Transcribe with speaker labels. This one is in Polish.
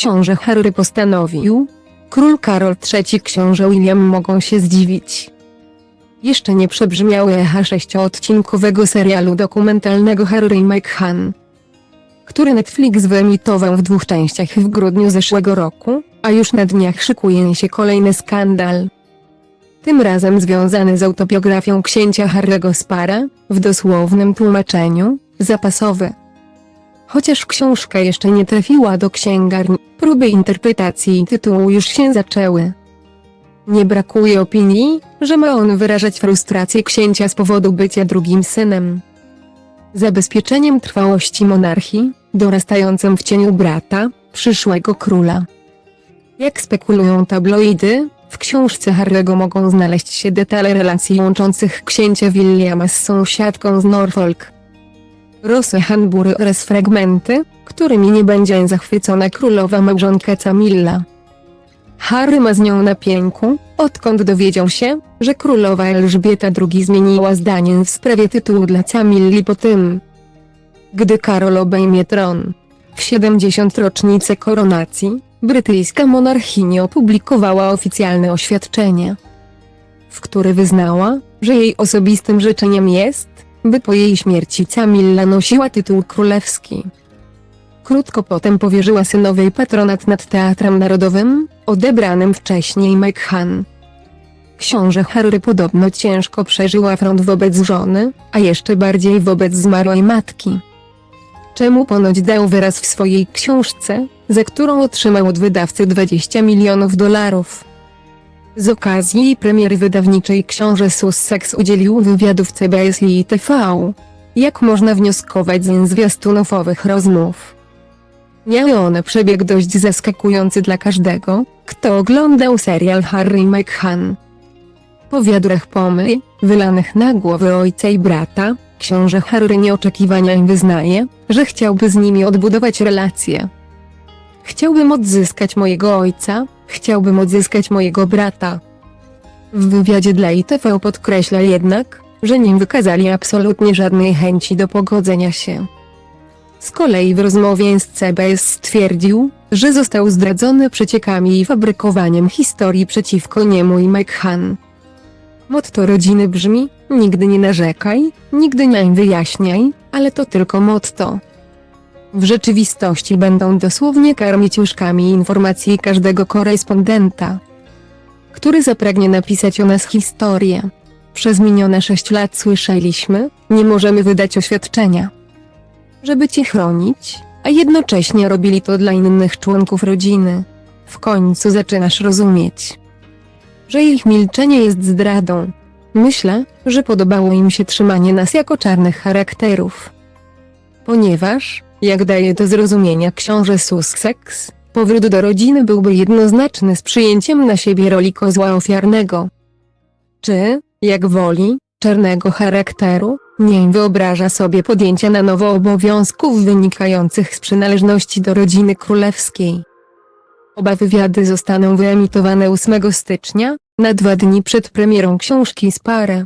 Speaker 1: książę Harry postanowił. Król Karol III książę William mogą się zdziwić. Jeszcze nie przebrzmiały echa sześcioodcinkowego serialu dokumentalnego Harry i Meghan, który Netflix wyemitował w dwóch częściach w grudniu zeszłego roku, a już na dniach szykuje się kolejny skandal. Tym razem związany z autobiografią księcia Harry'ego Spara, w dosłownym tłumaczeniu, zapasowy. Chociaż książka jeszcze nie trafiła do księgarni, próby interpretacji tytułu już się zaczęły. Nie brakuje opinii, że ma on wyrażać frustrację księcia z powodu bycia drugim synem. Zabezpieczeniem trwałości monarchii, dorastającym w cieniu brata, przyszłego króla. Jak spekulują tabloidy, w książce Harry'ego mogą znaleźć się detale relacji łączących księcia Williama z sąsiadką z Norfolk. Rosy Hanbury oraz fragmenty, którymi nie będzie zachwycona królowa małżonka Camilla. Harry ma z nią na pięku, odkąd dowiedział się, że królowa Elżbieta II zmieniła zdanie w sprawie tytułu dla Camilli po tym, gdy Karol obejmie tron. W 70 rocznicę koronacji, brytyjska monarchini opublikowała oficjalne oświadczenie, w które wyznała, że jej osobistym życzeniem jest, by po jej śmierci Camilla nosiła tytuł królewski. Krótko potem powierzyła synowej patronat nad Teatrem Narodowym, odebranym wcześniej Meghan. Książę Harry podobno ciężko przeżył afront wobec żony, a jeszcze bardziej wobec zmarłej matki. Czemu ponoć dał wyraz w swojej książce, za którą otrzymał od wydawcy 20 milionów dolarów. Z okazji premiery wydawniczej książę Sussex udzielił wywiadu w CBS i TV. Jak można wnioskować z zwiastunów owych rozmów? Miały one przebieg dość zaskakujący dla każdego, kto oglądał serial Harry i Meghan. Po wiadrach pomyj, wylanych na głowę ojca i brata, książę Harry nieoczekiwanie im wyznaje, że chciałby z nimi odbudować relacje. Chciałbym odzyskać mojego ojca, chciałbym odzyskać mojego brata. W wywiadzie dla ITV podkreśla jednak, że nie wykazali absolutnie żadnej chęci do pogodzenia się. Z kolei w rozmowie z CBS stwierdził, że został zdradzony przeciekami i fabrykowaniem historii przeciwko niemu i Meghan. Motto rodziny brzmi, nigdy nie narzekaj, nigdy nie wyjaśniaj, ale to tylko motto. W rzeczywistości będą dosłownie karmić łóżkami informacji każdego korespondenta, który zapragnie napisać o nas historię. Przez minione sześć lat słyszeliśmy, nie możemy wydać oświadczenia, żeby cię chronić, a jednocześnie robili to dla innych członków rodziny. W końcu zaczynasz rozumieć, że ich milczenie jest zdradą. Myślę, że podobało im się trzymanie nas jako czarnych charakterów. Ponieważ, jak daje do zrozumienia książę Sussex, powrót do rodziny byłby jednoznaczny z przyjęciem na siebie roli kozła ofiarnego. Czy, jak woli, czarnego charakteru, nie wyobraża sobie podjęcia na nowo obowiązków wynikających z przynależności do rodziny królewskiej. Oba wywiady zostaną wyemitowane 8 stycznia, na dwa dni przed premierą książki Spare.